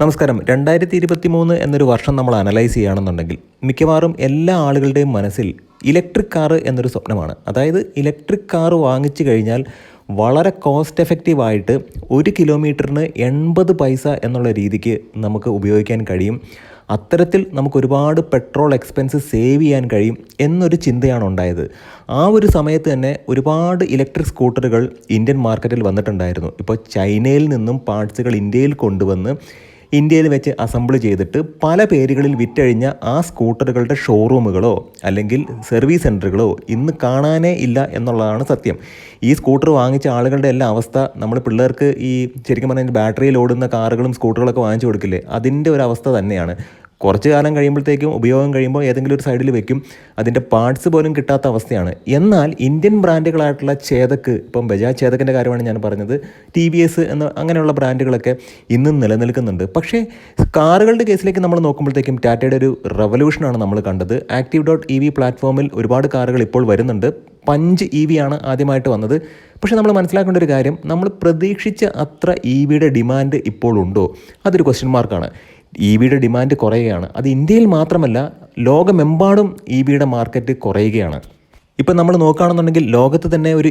നമസ്കാരം. രണ്ടായിരത്തി ഇരുപത്തി മൂന്ന് എന്നൊരു വർഷം നമ്മൾ അനലൈസ് ചെയ്യുകയാണെന്നുണ്ടെങ്കിൽ മിക്കവാറും എല്ലാ ആളുകളുടെയും മനസ്സിൽ ഇലക്ട്രിക് കാറ് എന്നൊരു സ്വപ്നമാണ്. അതായത് ഇലക്ട്രിക് കാറ് വാങ്ങിച്ചു കഴിഞ്ഞാൽ വളരെ കോസ്റ്റ് എഫക്റ്റീവായിട്ട് ഒരു കിലോമീറ്ററിന് എൺപത് പൈസ എന്നുള്ള രീതിക്ക് നമുക്ക് ഉപയോഗിക്കാൻ കഴിയും. അത്തരത്തിൽ നമുക്ക് ഒരുപാട് പെട്രോൾ എക്സ്പെൻസ് സേവ് ചെയ്യാൻ കഴിയും എന്നൊരു ചിന്തയാണ് ഉണ്ടായത്. ആ ഒരു സമയത്ത് തന്നെ ഒരുപാട് ഇലക്ട്രിക് സ്കൂട്ടറുകൾ ഇന്ത്യൻ മാർക്കറ്റിൽ വന്നിട്ടുണ്ടായിരുന്നു. ഇപ്പോൾ ചൈനയിൽ നിന്നും പാർട്സുകൾ ഇന്ത്യയിൽ കൊണ്ടുവന്ന് ഇന്ത്യയിൽ വെച്ച് അസംബിൾ ചെയ്തിട്ട് പല പേരുകളിൽ വിറ്റഴിഞ്ഞ ആ സ്കൂട്ടറുകളുടെ ഷോറൂമുകളോ അല്ലെങ്കിൽ സർവീസ് സെന്ററുകളോ ഇന്ന് കാണാനേ ഇല്ല എന്നുള്ളതാണ് സത്യം. ഈ സ്കൂട്ടർ വാങ്ങിച്ച ആളുകളുടെ എല്ലാ അവസ്ഥ നമ്മൾ പിള്ളേർക്ക് ഈ ശരിക്കും പറഞ്ഞാൽ ബാറ്ററിയിൽ ഓടുന്ന കാറുകളും സ്കൂട്ടറുകളൊക്കെ വാങ്ങിച്ചു കൊടുക്കില്ലേ? അതിന്റെ ഒരു അവസ്ഥ തന്നെയാണ്. കുറച്ച് കാലം കഴിയുമ്പോഴത്തേക്കും ഉപയോഗം കഴിയുമ്പോൾ ഏതെങ്കിലും ഒരു സൈഡിൽ വെക്കും. അതിന്റെ പാർട്സ് പോലും കിട്ടാത്ത അവസ്ഥയാണ്. എന്നാൽ ഇന്ത്യൻ ബ്രാൻഡുകളായിട്ടുള്ള ചേതക്ക് ഇപ്പം ബജാജ് ചേതക്കിന്റെ കാര്യമാണ് ഞാൻ പറഞ്ഞത് ടി വി എസ് എന്ന അങ്ങനെയുള്ള ബ്രാൻഡുകളൊക്കെ ഇന്നും നിലനിൽക്കുന്നുണ്ട്. പക്ഷേ കാറുകളുടെ കേസിലേക്ക് നമ്മൾ നോക്കുമ്പോഴത്തേക്കും ടാറ്റയുടെ ഒരു റവല്യൂഷനാണ് നമ്മൾ കണ്ടത്. ആക്റ്റീവ് ഡോട്ട് ഇ വി പ്ലാറ്റ്ഫോമിൽ ഒരുപാട് കാറുകൾ ഇപ്പോൾ വരുന്നുണ്ട്. പഞ്ച് ഇ വി ആണ് ആദ്യമായിട്ട് വന്നത്. പക്ഷേ നമ്മൾ മനസ്സിലാക്കേണ്ട ഒരു കാര്യം നമ്മൾ പ്രതീക്ഷിച്ച അത്ര ഇ വിയുടെ ഡിമാൻഡ് ഇപ്പോൾ ഉണ്ടോ? അതൊരു ക്വസ്റ്റ്യൻ മാർക്കാണ് ഇ വിയുടെ ഡിമാൻഡ് കുറയുകയാണ്. അത് ഇന്ത്യയിൽ മാത്രമല്ല ലോകമെമ്പാടും ഇ വിയുടെ മാർക്കറ്റ് കുറയുകയാണ്. ഇപ്പം നമ്മൾ നോക്കുകയാണെന്നുണ്ടെങ്കിൽ ലോകത്ത് തന്നെ ഒരു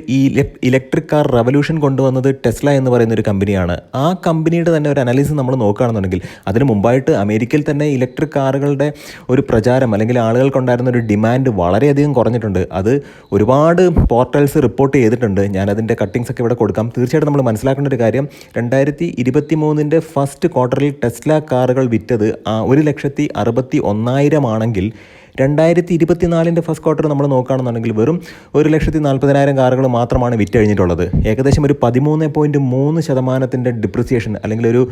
ഇലക്ട്രിക് കാർ റവല്യൂഷൻ കൊണ്ടുവന്നത് ടെസ്ല എന്ന് പറയുന്ന ഒരു കമ്പനിയാണ്. ആ കമ്പനിയുടെ തന്നെ ഒരു അനാലിസിസ് നമ്മൾ നോക്കുകയാണെന്നുണ്ടെങ്കിൽ അതിന് മുമ്പായിട്ട് അമേരിക്കയിൽ തന്നെ ഇലക്ട്രിക് കാറുകളുടെ ഒരു പ്രചാരം അല്ലെങ്കിൽ ആളുകൾക്കുണ്ടായിരുന്ന ഒരു ഡിമാൻഡ് വളരെയധികം കുറഞ്ഞിട്ടുണ്ട്. അത് ഒരുപാട് പോർട്ടൽസ് റിപ്പോർട്ട് ചെയ്തിട്ടുണ്ട്. ഞാൻ ഞാനതിന്റെ കട്ടിങ്സ് ഒക്കെ ഇവിടെ കൊടുക്കാം. തീർച്ചയായിട്ടും നമ്മൾ മനസ്സിലാക്കേണ്ട ഒരു കാര്യം രണ്ടായിരത്തി ഇരുപത്തി മൂന്നിന്റെ ഫസ്റ്റ് ക്വാർട്ടറിൽ ടെസ്ല കാറുകൾ വിറ്റത് ഒരു ലക്ഷത്തി അറുപത്തി ഒന്നായിരം ആണെങ്കിൽ രണ്ടായിരത്തി ഇരുപത്തിനാലിന്റെ ഫസ്റ്റ് ക്വാർട്ടർ നമ്മൾ നോക്കുകയാണെന്നുണ്ടെങ്കിൽ വെറും ഒരു ലക്ഷത്തി നാൽപ്പതിനായിരം കാറുകൾ മാത്രമാണ് വിറ്റഴിഞ്ഞിട്ടുള്ളത്. ഏകദേശം ഒരു പതിമൂന്ന് പോയിന്റ് മൂന്ന് ശതമാനത്തിന്റെ ഡിപ്രിസിയേഷൻ അല്ലെങ്കിൽ ഒരു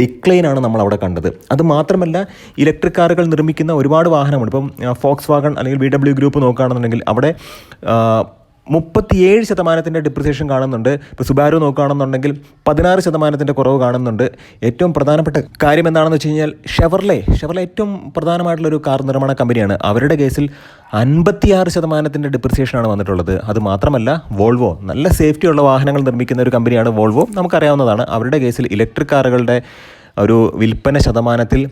ഡിക്ലൈൻ ആണ് നമ്മൾ അവിടെ കണ്ടത്. അത് മാത്രമല്ല ഇലക്ട്രിക് കാറുകൾ നിർമ്മിക്കുന്ന ഒരുപാട് വാഹനമുണ്ട് ഇപ്പം ഫോക്സ് വാഗൺ അല്ലെങ്കിൽ ബി ഡബ്ല്യു ഗ്രൂപ്പ് നോക്കുകയാണെന്നുണ്ടെങ്കിൽ അവിടെ മുപ്പത്തിയേഴ് ശതമാനത്തിന്റെ ഡിപ്രിസിയേഷൻ കാണുന്നുണ്ട്. ഇപ്പോൾ സുബാരു നോക്കുകയാണെന്നുണ്ടെങ്കിൽ പതിനാറ് ശതമാനത്തിന്റെ കുറവ് കാണുന്നുണ്ട്. ഏറ്റവും പ്രധാനപ്പെട്ട കാര്യം എന്താണെന്ന് വെച്ച് കഴിഞ്ഞാൽ ഷെവർലെ ഷെവർലെ ഏറ്റവും പ്രധാനമായിട്ടുള്ളൊരു കാർ നിർമ്മാണ കമ്പനിയാണ്. അവരുടെ കേസിൽ അൻപത്തിയാറ് ശതമാനത്തിന്റെ ഡിപ്രിസിയേഷനാണ് വന്നിട്ടുള്ളത്. അത് മാത്രമല്ല വോൾവോ നല്ല സേഫ്റ്റിയുള്ള വാഹനങ്ങൾ നിർമ്മിക്കുന്ന ഒരു കമ്പനിയാണ് വോൾവോ നമുക്കറിയാവുന്നതാണ്. അവരുടെ കേസിൽ ഇലക്ട്രിക് കാറുകളുടെ ഒരു വിൽപ്പന ശതമാനത്തിൽ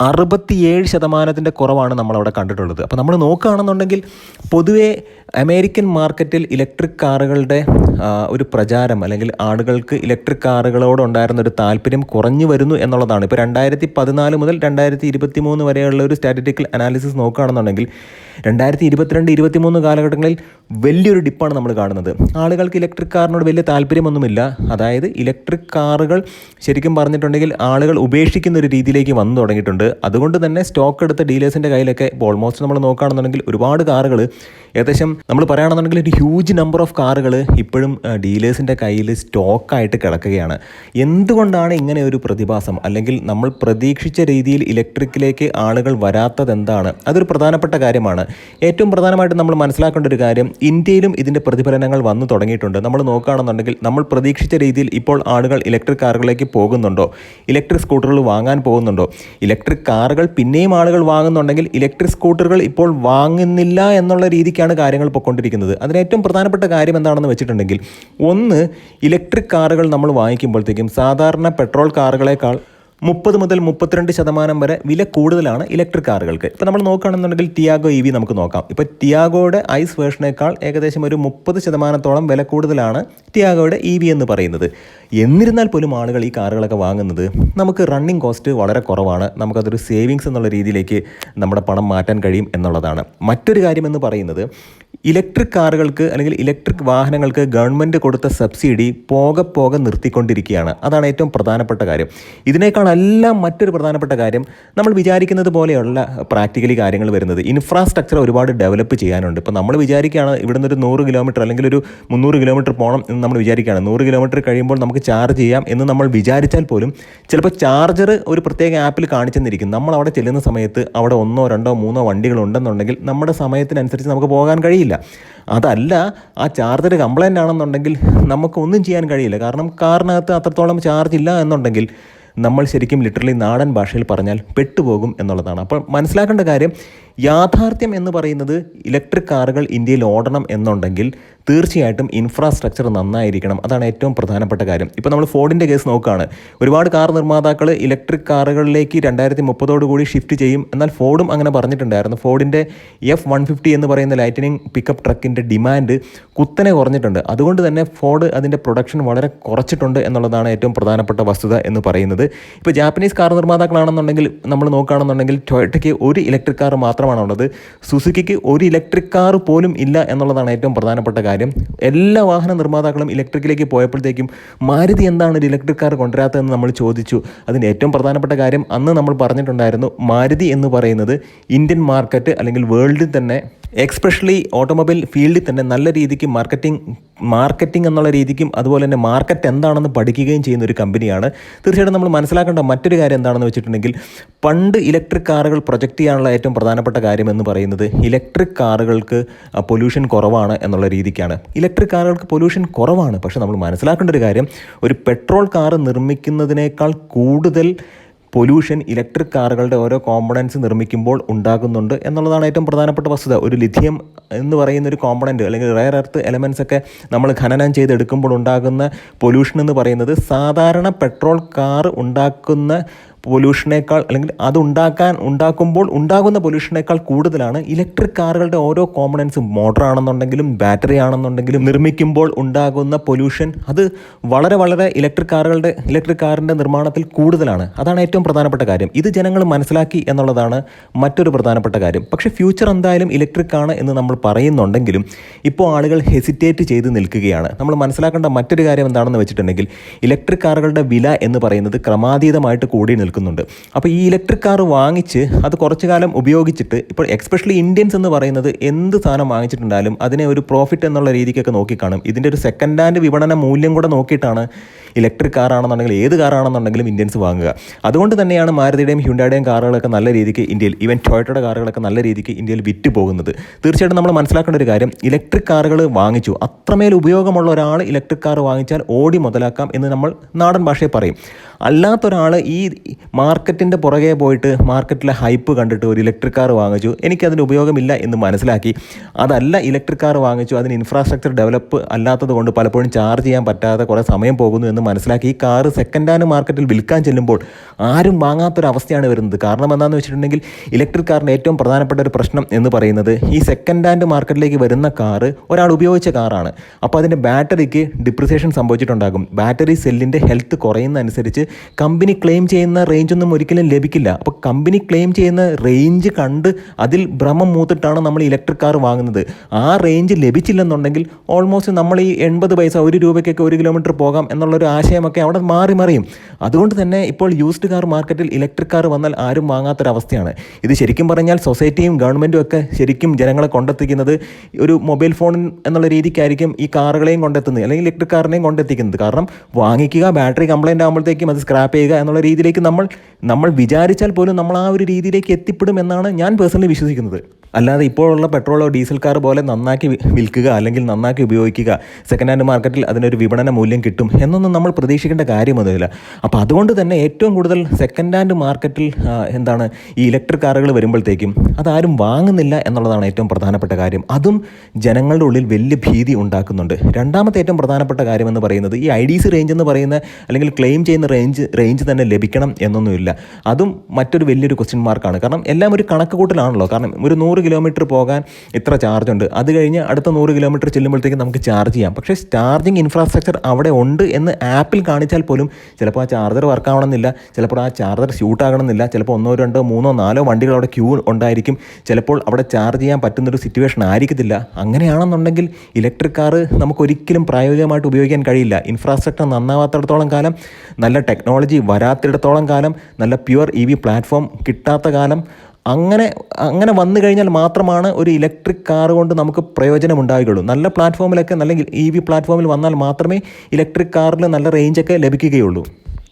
അറുപത്തിയേഴ് ശതമാനത്തിന്റെ കുറവാണ് നമ്മളവിടെ കണ്ടിട്ടുള്ളത്. അപ്പോൾ നമ്മൾ നോക്കുകയാണെന്നുണ്ടെങ്കിൽ പൊതുവേ അമേരിക്കൻ മാർക്കറ്റിൽ ഇലക്ട്രിക് കാറുകളുടെ ഒരു പ്രചാരം അല്ലെങ്കിൽ ആളുകൾക്ക് ഇലക്ട്രിക് കാറുകളോടുണ്ടായിരുന്ന ഒരു താല്പര്യം കുറഞ്ഞു വരുന്നു എന്നുള്ളതാണ്. ഇപ്പോൾ രണ്ടായിരത്തി പതിനാല് മുതൽ രണ്ടായിരത്തി ഇരുപത്തി മൂന്ന് വരെയുള്ള ഒരു സ്റ്റാറ്റിറ്റിക്കൽ അനാലിസിസ് നോക്കുകയാണെന്നുണ്ടെങ്കിൽ രണ്ടായിരത്തി ഇരുപത്തിരണ്ട് ഇരുപത്തി മൂന്ന് കാലഘട്ടങ്ങളിൽ വലിയൊരു ഡിപ്പാണ് നമ്മൾ കാണുന്നത്. ആളുകൾക്ക് ഇലക്ട്രിക് കാറിനോട് വലിയ താല്പര്യമൊന്നുമില്ല. അതായത് ഇലക്ട്രിക് കാറുകൾ ശരിക്കും പറഞ്ഞിട്ടുണ്ടെങ്കിൽ ആളുകൾ ഉപേക്ഷിക്കുന്ന ഒരു രീതിയിലേക്ക് വന്നു തുടങ്ങിയിട്ടുണ്ട്. അതുകൊണ്ട് തന്നെ സ്റ്റോക്ക് എടുത്ത ഡീലേഴ്സിന്റെ കയ്യിലൊക്കെ ഇപ്പോൾ ഓൾമോസ്റ്റ് നമ്മൾ നോക്കുകയാണെന്നുണ്ടെങ്കിൽ ഒരുപാട് കാറുകൾ ഏകദേശം നമ്മൾ പറയുകയാണെന്നുണ്ടെങ്കിൽ ഒരു ഹ്യൂജ് നമ്പർ ഓഫ് കാറുകൾ ഇപ്പോഴും ഡീലേഴ്സിന്റെ കയ്യിൽ സ്റ്റോക്കായിട്ട് കിടക്കുകയാണ്. എന്തുകൊണ്ടാണ് ഇങ്ങനെ ഒരു പ്രതിഭാസം? അല്ലെങ്കിൽ നമ്മൾ പ്രതീക്ഷിച്ച രീതിയിൽ ഇലക്ട്രിക്കിലേക്ക് ആളുകൾ വരാത്തത് എന്താണ്? അതൊരു പ്രധാനപ്പെട്ട കാര്യമാണ്. ഏറ്റവും പ്രധാനമായിട്ട് നമ്മൾ മനസ്സിലാക്കേണ്ട ഒരു കാര്യം ഇന്ത്യയിലും ഇതിന്റെ പ്രതിഫലനങ്ങൾ വന്നു തുടങ്ങിയിട്ടുണ്ട്. നമ്മൾ നോക്കുകയാണെന്നുണ്ടെങ്കിൽ നമ്മൾ പ്രതീക്ഷിച്ച രീതിയിൽ ഇപ്പോൾ ആളുകൾ ഇലക്ട്രിക് കാറുകളിലേക്ക് പോകുന്നുണ്ടോ? ഇലക്ട്രിക് സ്കൂട്ടറുകൾ വാങ്ങാൻ പോകുന്നുണ്ടോ? ഇലക്ട്രിക് കാറുകൾ പിന്നെയും ആളുകൾ വാങ്ങുന്നുണ്ടെങ്കിൽ ഇലക്ട്രിക് സ്കൂട്ടറുകൾ ഇപ്പോൾ വാങ്ങുന്നില്ല എന്നുള്ള രീതിക്കാണ് കാര്യങ്ങൾ പൊയ്ക്കൊണ്ടിരിക്കുന്നത് അതിന് ഏറ്റവും പ്രധാനപ്പെട്ട കാര്യം എന്താണെന്ന് വെച്ചിട്ടുണ്ടെങ്കിൽ ഒന്ന് ഇലക്ട്രിക് കാറുകൾ നമ്മൾ വാങ്ങിക്കുമ്പോഴത്തേക്കും സാധാരണ പെട്രോൾ കാറുകളേക്കാൾ മുപ്പത് മുതൽ മുപ്പത്തിരണ്ട് ശതമാനം വരെ വില കൂടുതലാണ് ഇലക്ട്രിക് കാറുകൾക്ക്. ഇപ്പോൾ നമ്മൾ നോക്കുകയാണെന്നുണ്ടെങ്കിൽ ടിയാഗോ ഇ വി നമുക്ക് നോക്കാം. ഇപ്പോൾ ടിയാഗോയുടെ ഐസ് വേർഷനേക്കാൾ ഏകദേശം ഒരു മുപ്പത് ശതമാനത്തോളം വില കൂടുതലാണ് ടിയാഗോയുടെ ഇ വി എന്ന് പറയുന്നത്. എന്നിരുന്നാൽ പോലും ആളുകൾ ഈ കാറുകളൊക്കെ വാങ്ങുന്നത് നമുക്ക് റണ്ണിങ് കോസ്റ്റ് വളരെ കുറവാണ്. നമുക്കതൊരു സേവിങ്സ് എന്നുള്ള രീതിയിലേക്ക് നമ്മുടെ പണം മാറ്റാൻ കഴിയും എന്നുള്ളതാണ്. മറ്റൊരു കാര്യം എന്ന് പറയുന്നത് ഇലക്ട്രിക് കാറുകൾക്ക് അല്ലെങ്കിൽ ഇലക്ട്രിക് വാഹനങ്ങൾക്ക് ഗവൺമെന്റ് കൊടുത്ത സബ്സിഡി പോകെ പോകെ നിർത്തിക്കൊണ്ടിരിക്കുകയാണ്. അതാണ് ഏറ്റവും പ്രധാനപ്പെട്ട കാര്യം. ഇതിനേക്കാളെല്ലാം മറ്റൊരു പ്രധാനപ്പെട്ട കാര്യം നമ്മൾ വിചാരിക്കുന്നത് പോലെയുള്ള പ്രാക്ടിക്കലി കാര്യങ്ങൾ വരുന്നത്. ഇൻഫ്രാസ്ട്രക്ചർ ഒരുപാട് ഡെവലപ്പ് ചെയ്യാനുണ്ട്. ഇപ്പോൾ നമ്മൾ വിചാരിക്കുകയാണ് ഇവിടുന്ന് ഒരു നൂറ് കിലോമീറ്റർ അല്ലെങ്കിൽ ഒരു മുന്നൂറ് കിലോമീറ്റർ പോകണം എന്ന് നമ്മൾ വിചാരിക്കുകയാണ്. നൂറ് കിലോമീറ്റർ കഴിയുമ്പോൾ നമുക്ക് ചാർജ് ചെയ്യാം എന്ന് നമ്മൾ വിചാരിച്ചാൽ പോലും ചിലപ്പോൾ ചാർജർ ഒരു പ്രത്യേക ആപ്പിൽ കാണിച്ചെന്നിരിക്കും. നമ്മൾ അവിടെ ചെല്ലുന്ന സമയത്ത് അവിടെ ഒന്നോ രണ്ടോ മൂന്നോ വണ്ടികളുണ്ടെന്നുണ്ടെങ്കിൽ നമ്മുടെ സമയത്തിനനുസരിച്ച് നമുക്ക് പോകാൻ കഴിയില്ല. അതല്ല ആ ചാർജർ കംപ്ലൈന്റ് ആണെന്നുണ്ടെങ്കിൽ നമുക്കൊന്നും ചെയ്യാൻ കഴിയില്ല. കാരണം കാറിനകത്ത് അത്രത്തോളം ചാർജ് ഇല്ല എന്നുണ്ടെങ്കിൽ നമ്മൾ ശരിക്കും ലിറ്ററലി നാടൻ ഭാഷയിൽ പറഞ്ഞാൽ പെട്ടുപോകും എന്നുള്ളതാണ്. അപ്പോൾ മനസ്സിലാക്കേണ്ട കാര്യം യാഥാർത്ഥ്യം എന്ന് പറയുന്നത് ഇലക്ട്രിക് കാറുകൾ ഇന്ത്യയിൽ ഓടണം എന്നുണ്ടെങ്കിൽ തീർച്ചയായിട്ടും ഇൻഫ്രാസ്ട്രക്ചർ നന്നായിരിക്കണം. അതാണ് ഏറ്റവും പ്രധാനപ്പെട്ട കാര്യം. ഇപ്പോൾ നമ്മൾ ഫോർഡിന്റെ കേസ് നോക്കുകയാണ്. ഒരുപാട് കാർ നിർമ്മാതാക്കൾ ഇലക്ട്രിക് കാറുകളിലേക്ക് രണ്ടായിരത്തി മുപ്പതോട് കൂടി ഷിഫ്റ്റ് ചെയ്യും. എന്നാൽ ഫോർഡും അങ്ങനെ പറഞ്ഞിട്ടുണ്ടായിരുന്നു. ഫോർഡിന്റെ എഫ് വൺ ഫിഫ്റ്റി എന്ന് പറയുന്ന ലൈറ്റനിങ് പിക്കപ്പ് ട്രക്കിന്റെ ഡിമാൻഡ് കുത്തനെ കുറഞ്ഞിട്ടുണ്ട്. അതുകൊണ്ട് തന്നെ ഫോർഡ് അതിന്റെ പ്രൊഡക്ഷൻ വളരെ കുറച്ചിട്ടുണ്ട് എന്നുള്ളതാണ് ഏറ്റവും പ്രധാനപ്പെട്ട വസ്തുത എന്ന് പറയുന്നത്. ഇപ്പോൾ ജാപ്പനീസ് കാർ നിർമ്മാതാക്കളാണെന്നുണ്ടെങ്കിൽ നമ്മൾ നോക്കുകയാണെന്നുണ്ടെങ്കിൽ ടൊയറ്റയ്ക്ക് ഒരു ഇലക്ട്രിക് കാർ മാത്രമാണുള്ളത്. സുസുക്കിക്ക് ഒരു ഇലക്ട്രിക് കാർ പോലും ഇല്ല എന്നുള്ളതാണ് ഏറ്റവും പ്രധാനപ്പെട്ട കാര്യം. എല്ലാ വാഹന നിർമ്മാതാക്കളും ഇലക്ട്രിക്കിലേക്ക് പോയപ്പോഴത്തേക്കും മാരുതി എന്താണ് ഒരു ഇലക്ട്രിക് കാർ കൊണ്ടുവരാത്തതെന്ന് നമ്മൾ ചോദിച്ചു. അതിന്റെ ഏറ്റവും പ്രധാനപ്പെട്ട കാര്യം അന്ന് നമ്മൾ പറഞ്ഞിട്ടുണ്ടായിരുന്നു മാരുതി എന്ന് പറയുന്നത് ഇന്ത്യൻ മാർക്കറ്റ് അല്ലെങ്കിൽ വേൾഡിൽ തന്നെ എക്സ്പെഷ്യലി ഓട്ടോമൊബൈൽ ഫീൽഡിൽ തന്നെ നല്ല രീതിക്ക് മാർക്കറ്റിംഗ് മാർക്കറ്റിംഗ് എന്നുള്ള രീതിക്കും അതുപോലെ തന്നെ മാർക്കറ്റ് എന്താണെന്ന് പഠിക്കുകയും ചെയ്യുന്ന ഒരു കമ്പനിയാണ് തീർച്ചയായിട്ടും നമ്മൾ മനസ്സിലാക്കേണ്ട മറ്റൊരു കാര്യം എന്താണെന്ന് വെച്ചിട്ടുണ്ടെങ്കിൽ പണ്ട് ഇലക്ട്രിക് കാറുകൾ പ്രൊജക്റ്റ് ചെയ്യാനുള്ള ഏറ്റവും പ്രധാനപ്പെട്ട കാര്യം എന്ന് പറയുന്നത് ഇലക്ട്രിക് കാറുകൾക്ക് പൊല്യൂഷൻ കുറവാണ് എന്നുള്ള രീതിക്കാണ്. ഇലക്ട്രിക് കാറുകൾക്ക് പൊല്യൂഷൻ കുറവാണ്. പക്ഷേ നമ്മൾ മനസ്സിലാക്കേണ്ട ഒരു കാര്യം ഒരു പെട്രോൾ കാർ നിർമ്മിക്കുന്നതിനേക്കാൾ കൂടുതൽ പൊല്യൂഷൻ ഇലക്ട്രിക് കാറുകളുടെ ഓരോ കോമ്പണൻസ് നിർമ്മിക്കുമ്പോൾ ഉണ്ടാകുന്നുണ്ട് എന്നുള്ളതാണ് ഏറ്റവും പ്രധാനപ്പെട്ട വസ്തുത. ഒരു ലിഥിയം എന്ന് പറയുന്ന ഒരു കോമ്പണന്റ് അല്ലെങ്കിൽ റയർ എർത്ത് എലമെൻസ് ഒക്കെ നമ്മൾ ഖനനം ചെയ്തെടുക്കുമ്പോൾ ഉണ്ടാകുന്ന പൊല്യൂഷൻ എന്ന് പറയുന്നത് സാധാരണ പെട്രോൾ കാർ ഉണ്ടാക്കുന്ന പൊല്യൂഷനേക്കാൾ അല്ലെങ്കിൽ അത് ഉണ്ടാക്കാൻ ഉണ്ടാക്കുമ്പോൾ ഉണ്ടാകുന്ന പൊല്യൂഷനേക്കാൾ കൂടുതലാണ് ഇലക്ട്രിക് കാറുകളുടെ ഓരോ കോമ്പണൻസും മോട്ടർ ആണെന്നുണ്ടെങ്കിലും ബാറ്ററി ആണെന്നുണ്ടെങ്കിലും നിർമ്മിക്കുമ്പോൾ ഉണ്ടാകുന്ന പൊല്യൂഷൻ അത് വളരെ വളരെ ഇലക്ട്രിക് കാറുകളുടെ ഇലക്ട്രിക് കാറിന്റെ നിർമ്മാണത്തിൽ കൂടുതലാണ്. അതാണ് ഏറ്റവും പ്രധാനപ്പെട്ട കാര്യം. ഇത് ജനങ്ങൾ മനസ്സിലാക്കി എന്നുള്ളതാണ് മറ്റൊരു പ്രധാനപ്പെട്ട കാര്യം. പക്ഷേ ഫ്യൂച്ചർ എന്തായാലും ഇലക്ട്രിക് ആണ് എന്ന് നമ്മൾ പറയുന്നുണ്ടെങ്കിലും ഇപ്പോൾ ആളുകൾ ഹെസിറ്റേറ്റ് ചെയ്ത് നിൽക്കുകയാണ്. നമ്മൾ മനസ്സിലാക്കേണ്ട മറ്റൊരു കാര്യം എന്താണെന്ന് വെച്ചിട്ടുണ്ടെങ്കിൽ ഇലക്ട്രിക് കാറുകളുടെ വില എന്ന് പറയുന്നത് ക്രമാതീതമായിട്ട് കൂടി നിൽക്കുന്നുണ്ട്. അപ്പോൾ ഈ ഇലക്ട്രിക് കാർ വാങ്ങിച്ച് അത് കുറച്ചു കാലം ഉപയോഗിച്ചിട്ട് ഇപ്പോൾ എക്സ്പെഷ്യലി ഇന്ത്യൻസ് എന്ന് പറയുന്നത് എന്ത് സാധനം വാങ്ങിച്ചിട്ടുണ്ടാലും അതിനെ ഒരു പ്രോഫിറ്റ് എന്നുള്ള രീതിക്കൊക്കെ നോക്കിക്കാണും. ഇതിന്റെ ഒരു സെക്കൻഡ് ഹാൻഡ് വിപണന മൂല്യം കൂടെ നോക്കിയിട്ടാണ് ഇലക്ട്രിക് കാറാണെന്നുണ്ടെങ്കിൽ ഏത് കാറാണെന്നുണ്ടെങ്കിലും ഇന്ത്യൻസ് വാങ്ങുക. അതുകൊണ്ട് തന്നെയാണ് മാരുതിയുടെയും ഹ്യുണ്ടായുടെയും കാറുകളൊക്കെ നല്ല രീതിക്ക് ഇന്ത്യയിൽ ഈവൻ ടൊയോട്ടയുടെ കാറുകളൊക്കെ നല്ല രീതിക്ക് ഇന്ത്യയിൽ വിറ്റ് പോകുന്നത്. തീർച്ചയായിട്ടും നമ്മൾ മനസ്സിലാക്കേണ്ട ഒരു കാര്യം ഇലക്ട്രിക് കാറുകൾ വാങ്ങിച്ചു. അത്രമേൽ ഉപയോഗമുള്ള ഒരാൾ ഇലക്ട്രിക് കാർ വാങ്ങിച്ചാൽ ഓടി മുതലാക്കാം എന്ന് നമ്മൾ നാടൻ ഭാഷയിൽ പറയും. അല്ലാത്തൊരാൾ ഈ മാർക്കറ്റിന്റെ പുറകെ പോയിട്ട് മാർക്കറ്റിലെ ഹൈപ്പ് കണ്ടിട്ട് ഒരു ഇലക്ട്രിക് കാർ വാങ്ങിച്ചു. എനിക്കതിന് ഉപയോഗമില്ല എന്ന് മനസ്സിലാക്കി. അതല്ല ഇലക്ട്രിക് കാർ വാങ്ങിച്ചു. അതിന് ഇൻഫ്രാസ്ട്രക്ചർ ഡെവലപ്പ് അല്ലാത്തത് കൊണ്ട് പലപ്പോഴും ചാർജ് ചെയ്യാൻ പറ്റാതെ കുറേ സമയം പോകുന്നു എന്ന് മനസ്സിലാക്കി. ഈ കാർ സെക്കൻഡ് ഹാൻഡ് മാർക്കറ്റിൽ വിൽക്കാൻ ചെല്ലുമ്പോൾ ആരും വാങ്ങാത്തൊരവസ്ഥയാണ് വരുന്നത്. കാരണം എന്താണെന്ന് വെച്ചിട്ടുണ്ടെങ്കിൽ ഇലക്ട്രിക് കാറിന്റെ ഏറ്റവും പ്രധാനപ്പെട്ട ഒരു പ്രശ്നം എന്ന് പറയുന്നത് ഈ സെക്കൻഡ് ഹാൻഡ് മാർക്കറ്റിലേക്ക് വരുന്ന കാറ് ഒരാൾ ഉപയോഗിച്ച കാറാണ്. അപ്പോൾ അതിന്റെ ബാറ്ററിക്ക് ഡിപ്രിസിയേഷൻ സംഭവിച്ചിട്ടുണ്ടാകും. ബാറ്ററി സെല്ലിന്റെ ഹെൽത്ത് കുറയുന്ന അനുസരിച്ച് കമ്പനി ക്ലെയിം ചെയ്യുന്ന റേഞ്ച് ഒന്നും ഒരിക്കലും ലഭിക്കില്ല. അപ്പോൾ കമ്പനി ക്ലെയിം ചെയ്യുന്ന റേഞ്ച് കണ്ട് അതിൽ ഭ്രമം മൂത്തിട്ടാണ് നമ്മൾ ഇലക്ട്രിക് കാർ വാങ്ങുന്നത്. ആ റേഞ്ച് ലഭിച്ചില്ലെന്നുണ്ടെങ്കിൽ ഓൾമോസ്റ്റ് നമ്മൾ ഈ എൺപത് പൈസ ഒരു രൂപയ്ക്കൊക്കെ ഒരു കിലോമീറ്റർ പോകാം എന്നുള്ളൊരു ആശയമൊക്കെ അവിടെ മാറി മറിയും. അതുകൊണ്ട് തന്നെ ഇപ്പോൾ യൂസ്ഡ് കാർ മാർക്കറ്റിൽ ഇലക്ട്രിക് കാർ വന്നാൽ ആരും വാങ്ങാത്തൊരവസ്ഥയാണ്. ഇത് ശരിക്കും പറഞ്ഞാൽ സൊസൈറ്റിയും ഗവൺമെന്റും ഒക്കെ ശരിക്കും ജനങ്ങളെ കൊണ്ടെത്തിക്കുന്നത് ഒരു മൊബൈൽ ഫോൺ എന്നുള്ള രീതിക്കായിരിക്കും ഈ കാറുകളെയും കൊണ്ടെത്തുന്നത് അല്ലെങ്കിൽ ഇലക്ട്രിക് കാറിനെയും കൊണ്ടെത്തിക്കുന്നത്. കാരണം വാങ്ങിക്കുക ബാറ്ററി കംപ്ലൈന്റ് ആകുമ്പോഴത്തേക്കും അത് സ്ക്രാപ്പ് ചെയ്യുക എന്നുള്ള രീതിയിലേക്ക് നമ്മൾ നമ്മൾ വിചാരിച്ചാൽ പോലും നമ്മൾ ആ ഒരു രീതിയിലേക്ക് എത്തിപ്പെടും എന്നാണ് ഞാൻ പേഴ്സണലി വിശ്വസിക്കുന്നത്. അല്ലാതെ ഇപ്പോഴുള്ള പെട്രോളോ ഡീസൽ കാർ പോലെ നന്നാക്കി വിൽക്കുക അല്ലെങ്കിൽ നന്നാക്കി ഉപയോഗിക്കുക സെക്കൻഡ് ഹാൻഡ് മാർക്കറ്റിൽ അതിനൊരു വിപണന മൂല്യം കിട്ടും എന്നൊന്നും നമ്മൾ പ്രതീക്ഷിക്കേണ്ട കാര്യമൊന്നുമില്ല. അപ്പോൾ അതുകൊണ്ട് തന്നെ ഏറ്റവും കൂടുതൽ സെക്കൻഡ് ഹാൻഡ് മാർക്കറ്റിൽ എന്താണ് ഈ ഇലക്ട്രിക് കാറുകൾ വരുമ്പോഴത്തേക്കും അതാരും വാങ്ങുന്നില്ല എന്നുള്ളതാണ് ഏറ്റവും പ്രധാനപ്പെട്ട കാര്യം. അതും ജനങ്ങളുടെ ഉള്ളിൽ വലിയ ഭീതി ഉണ്ടാക്കുന്നുണ്ട്. രണ്ടാമത്തെ ഏറ്റവും പ്രധാനപ്പെട്ട കാര്യം എന്ന് പറയുന്നത് ഈ ഐ ഡി സി റേഞ്ച് എന്ന് പറയുന്ന അല്ലെങ്കിൽ ക്ലെയിം ചെയ്യുന്ന റേഞ്ച് റേഞ്ച് തന്നെ ലഭിക്കണം എന്നൊന്നുമില്ല. അതും മറ്റൊരു വലിയൊരു ക്വസ്റ്റ്യൻ മാർക്കാണ് കാരണം എല്ലാം ഒരു കണക്ക് കൂട്ടലാണല്ലോ കാരണം ഒരു നൂറ് കിലോമീറ്റർ പോകാൻ ഇത്ര ചാർജ് ഉണ്ട്. അത് കഴിഞ്ഞ് അടുത്ത നൂറ് കിലോമീറ്റർ ചെല്ലുമ്പോഴത്തേക്കും നമുക്ക് ചാർജ് ചെയ്യാം. പക്ഷേ ചാർജിങ് ഇൻഫ്രാസ്ട്രക്ചർ അവിടെ ഉണ്ട് എന്ന് ആപ്പിൽ കാണിച്ചാൽ പോലും ചിലപ്പോൾ ആ ചാർജർ വർക്ക് ആവണമെന്നില്ല. ചിലപ്പോൾ ആ ചാർജർ ഷൂട്ട് ആകണമെന്നില്ല. ചിലപ്പോൾ ഒന്നോ രണ്ടോ മൂന്നോ നാലോ വണ്ടികൾ അവിടെ ക്യൂ ഉണ്ടായിരിക്കും. ചിലപ്പോൾ അവിടെ ചാർജ് ചെയ്യാൻ പറ്റുന്നൊരു സിറ്റുവേഷൻ ആയിരിക്കത്തില്ല. അങ്ങനെയാണെന്നുണ്ടെങ്കിൽ ഇലക്ട്രിക് കാർ നമുക്കൊരിക്കലും പ്രായോഗികമായിട്ട് ഉപയോഗിക്കാൻ കഴിയില്ല. ഇൻഫ്രാസ്ട്രക്ചർ നന്നാവാത്തിടത്തോളം കാലം നല്ല ടെക്നോളജി വരാത്തിടത്തോളം കാലം നല്ല പ്യുവർ ഇ വി പ്ലാറ്റ്ഫോം കിട്ടാത്ത കാലം അങ്ങനെ അങ്ങനെ വന്നു കഴിഞ്ഞാൽ മാത്രമാണ് ഒരു ഇലക്ട്രിക് കാർ കൊണ്ട് നമുക്ക് പ്രയോജനം ഉണ്ടാവുകയുള്ളൂ നല്ല പ്ലാറ്റ്ഫോമിലൊക്കെ അല്ലെങ്കിൽ ഇ വി പ്ലാറ്റ്ഫോമിൽ വന്നാൽ മാത്രമേ ഇലക്ട്രിക് കാറിൽ നല്ല റേഞ്ചൊക്കെ ലഭിക്കുകയുള്ളൂ.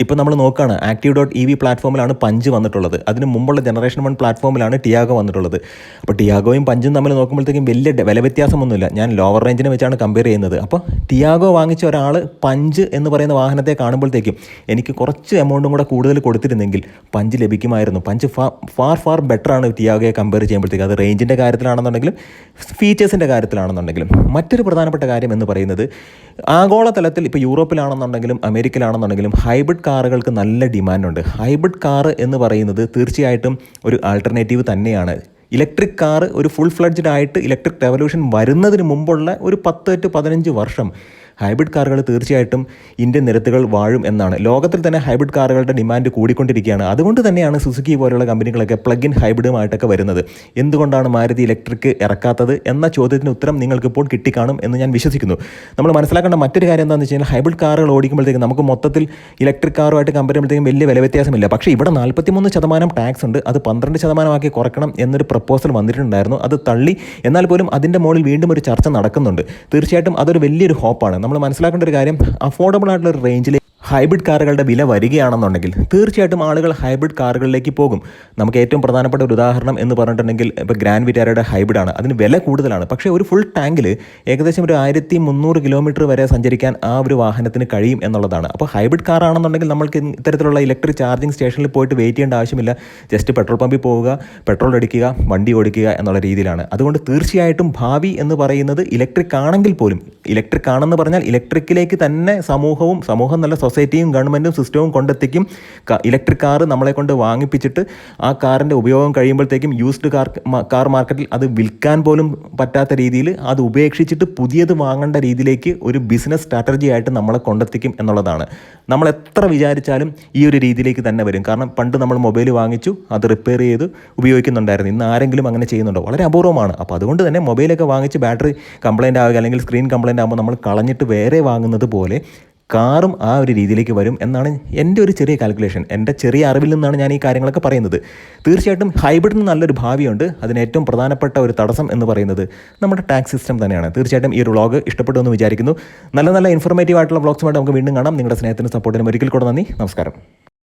ഇപ്പോൾ നമ്മൾ നോക്കുകയാണ് ആക്റ്റീവ് ഡോട്ട് ഇ വി പ്ലാറ്റ്ഫോമിലാണ് പഞ്ച് വന്നിട്ടുള്ളത്. അതിന് മുമ്പുള്ള ജനറേഷൻ വൺ പ്ലാറ്റ്ഫോമിലാണ് ടിയാഗോ വന്നിട്ടുള്ളത്. അപ്പോൾ ടിയാഗോയും പഞ്ചും തമ്മിൽ നോക്കുമ്പോഴത്തേക്കും വലിയ വില വ്യത്യാസമൊന്നുമില്ല. ഞാൻ ലോവർ റേഞ്ചിനെ വെച്ചാണ് കമ്പയർ ചെയ്യുന്നത്. അപ്പോൾ ടിയാഗോ വാങ്ങിച്ച ഒരാൾ പഞ്ച് എന്ന് പറയുന്ന വാഹനത്തെ കാണുമ്പോഴത്തേക്കും എനിക്ക് കുറച്ച് എമൗണ്ടും കൂടെ കൂടുതൽ കൊടുത്തിരുന്നെങ്കിൽ പഞ്ച് ലഭിക്കുമായിരുന്നു. പഞ്ച് ഫാർ ഫാർ ബെറ്റർ ആണ് ടിയാഗോയെ കമ്പയർ ചെയ്യുമ്പോഴത്തേക്ക്. അത് റേഞ്ചിന്റെ കാര്യത്തിലാണെന്നുണ്ടെങ്കിലും ഫീച്ചേഴ്സിന്റെ കാര്യത്തിലാണെന്നുണ്ടെങ്കിലും. മറ്റൊരു പ്രധാനപ്പെട്ട കാര്യം എന്ന് പറയുന്നത് ആഗോളതലത്തിൽ ഇപ്പോൾ യൂറോപ്പിലാണെന്നുണ്ടെങ്കിലും അമേരിക്കയിലാണെന്നുണ്ടെങ്കിലും ഹൈബ്രിഡ് കാറുകൾക്ക് നല്ല ഡിമാൻഡുണ്ട്. ഹൈബ്രിഡ് കാർ എന്ന് പറയുന്നത് തീർച്ചയായിട്ടും ഒരു ആൾട്ടർനേറ്റീവ് തന്നെയാണ്. ഇലക്ട്രിക് കാർ ഒരു ഫുൾ ഫ്ലഡ്ജ്ഡ് ആയിട്ട് ഇലക്ട്രിക് റെവല്യൂഷൻ വരുന്നതിന് മുമ്പുള്ള ഒരു പത്ത് ടു പതിനഞ്ച് വർഷം. ഹൈബ്രിഡ് കാറുകൾ തീർച്ചയായിട്ടും ഇന്ത്യൻ നിരത്തുകൾ വാഴും എന്നാണ്. ലോകത്തിൽ തന്നെ ഹൈബ്രിഡ് കാറുകളുടെ ഡിമാൻഡ് കൂടിക്കൊണ്ടിരിക്കുകയാണ്. അതുകൊണ്ട് തന്നെയാണ് സുസുക്കി പോലുള്ള കമ്പനികളൊക്കെ പ്ലഗ് ഇൻ ഹൈബ്രിഡുമായിട്ടൊക്കെ വരുന്നത്. എന്തുകൊണ്ടാണ് മാരുതി ഇലക്ട്രിക് ഇറക്കാത്തത് എന്ന ചോദ്യത്തിന് ഉത്തരം നിങ്ങൾക്ക് നിങ്ങൾക്കിപ്പോൾ കിട്ടിക്കാണും എന്ന് ഞാൻ വിശ്വസിക്കുന്നു. നമ്മൾ മനസ്സിലാക്കേണ്ട മറ്റൊരു കാര്യം എന്താണെന്ന് വെച്ച് കഴിഞ്ഞാൽ ഹൈബ്രിഡ് കാറുകൾ ഓടിക്കുമ്പോഴത്തേക്കും നമുക്ക് മൊത്തത്തിൽ ഇലക്ട്രിക് കാറുമായിട്ട് കമ്പയർ ചെയ്യുമ്പോഴത്തേക്കും വലിയ വില വ്യത്യാസമില്ല. പക്ഷേ ഇവിടെ നാൽപ്പത്തിമൂന്ന് ശതമാനം ടാക്സ് ഉണ്ട്. അത് പന്ത്രണ്ട് ശതമാനമാക്കി കുറക്കണം എന്നൊരു പ്രപ്പോസൽ വന്നിട്ടുണ്ടായിരുന്നു. അത് തള്ളി. എന്നാൽ പോലും അതിന്റെ മുകളിൽ വീണ്ടും ഒരു ചർച്ച നടക്കുന്നുണ്ട്. തീർച്ചയായിട്ടും അതൊരു വലിയൊരു ഹോപ്പാണ് നമ്മൾ മനസ്സിലാക്കേണ്ട ഒരു കാര്യം അഫോർഡബിൾ ആയിട്ടുള്ള ഒരു റേഞ്ചിൽ ഹൈബ്രിഡ് കാറുകളുടെ വില വരികയാണെന്നുണ്ടെങ്കിൽ തീർച്ചയായിട്ടും ആളുകൾ ഹൈബ്രിഡ് കാറുകളിലേക്ക് പോകും. നമുക്ക് ഏറ്റവും പ്രധാനപ്പെട്ട ഒരു ഉദാഹരണം എന്ന് പറഞ്ഞിട്ടുണ്ടെങ്കിൽ ഇപ്പോൾ ഗ്രാൻഡ് വിറ്റാരയുടെ ഹൈബ്രിഡ് ആണ്. അതിന് വില കൂടുതലാണ്. പക്ഷേ ഒരു ഫുൾ ടാങ്കിൽ ഏകദേശം ഒരു ആയിരത്തി മുന്നൂറ് കിലോമീറ്റർ വരെ സഞ്ചരിക്കാൻ ആ ഒരു വാഹനത്തിന് കഴിയും എന്നുള്ളതാണ്. അപ്പോൾ ഹൈബ്രിഡ് കാർ ആണെന്നുണ്ടെങ്കിൽ നമ്മൾക്ക് ഇത്തരത്തിലുള്ള ഇലക്ട്രിക് ചാർജിങ് സ്റ്റേഷനിൽ പോയിട്ട് വെയിറ്റ് ചെയ്യേണ്ട ആവശ്യമില്ല. ജസ്റ്റ് പെട്രോൾ പമ്പിൽ പോവുക പെട്രോൾ അടിക്കുക വണ്ടി ഓടിക്കുക എന്നുള്ള രീതിയിലാണ്. അതുകൊണ്ട് തീർച്ചയായിട്ടും ഭാവി എന്ന് പറയുന്നത് ഇലക്ട്രിക് ആണെങ്കിൽ പോലും ഇലക്ട്രിക് ആണെന്ന് പറഞ്ഞാൽ ഇലക്ട്രിക്കിലേക്ക് തന്നെ സമൂഹവും സമൂഹം നല്ല സൊസൈറ്റിയും ഗവൺമെന്റും സിസ്റ്റവും കൊണ്ടെത്തിക്കും. ഇലക്ട്രിക് കാർ നമ്മളെ കൊണ്ട് വാങ്ങിപ്പിച്ചിട്ട് ആ കാറിന്റെ ഉപയോഗം കഴിയുമ്പോഴത്തേക്കും യൂസ്ഡ് കാർ കാർ മാർക്കറ്റിൽ അത് വിൽക്കാൻ പോലും പറ്റാത്ത രീതിയിൽ അത് ഉപേക്ഷിച്ചിട്ട് പുതിയത് വാങ്ങേണ്ട രീതിയിലേക്ക് ഒരു ബിസിനസ് സ്ട്രാറ്റജി ആയിട്ട് നമ്മളെ കൊണ്ടെത്തിക്കും എന്നുള്ളതാണ്. നമ്മൾ എത്ര വിചാരിച്ചാലും ഈ ഒരു രീതിയിലേക്ക് തന്നെ വരും. കാരണം പണ്ട് നമ്മൾ മൊബൈൽ വാങ്ങിച്ചു അത് റിപ്പയർ ചെയ്ത് ഉപയോഗിക്കുന്നുണ്ടായിരുന്നു. ഇന്ന് ആരെങ്കിലും അങ്ങനെ ചെയ്യുന്നുണ്ടോ? വളരെ അപൂർവമാണ്. അപ്പോൾ അതുകൊണ്ട് തന്നെ മൊബൈലൊക്കെ വാങ്ങിച്ച് ബാറ്ററി കംപ്ലൈന്റ് ആവുക അല്ലെങ്കിൽ സ്ക്രീൻ കംപ്ലൈന്റ് ആകുമ്പോൾ നമ്മൾ കളഞ്ഞിട്ട് വേറെ വാങ്ങുന്നത് പോലെ കാറും ആ ഒരു രീതിയിലേക്ക് വരും എന്നാണ് എന്റെ ഒരു ചെറിയ കാൽക്കുലേഷൻ എന്റെ ചെറിയ അറിവിൽ നിന്നാണ് ഞാൻ ഈ കാര്യങ്ങളൊക്കെ പറയുന്നത്. തീർച്ചയായിട്ടും ഹൈബ്രിഡിന് നല്ലൊരു ഭാവിയുണ്ട്. അതിന് ഏറ്റവും പ്രധാനപ്പെട്ട ഒരു തടസ്സം എന്ന് പറയുന്നത് നമ്മുടെ ടാക്സ് സിസ്റ്റം തന്നെയാണ്. തീർച്ചയായിട്ടും ഈ ഒരു വ്ളോഗ് ഇഷ്ടപ്പെട്ടു എന്ന് വിചാരിക്കുന്നു. നല്ല നല്ല ഇൻഫോർമേറ്റീവ് ആയിട്ടുള്ള വ്ളോഗ്സുമായിട്ട് നമുക്ക് വീണ്ടും കാണാം. നിങ്ങളുടെ സ്നേഹത്തിനും സപ്പോർട്ടിനും ഒരിക്കൽ കൂടെ നന്ദി. നമസ്കാരം.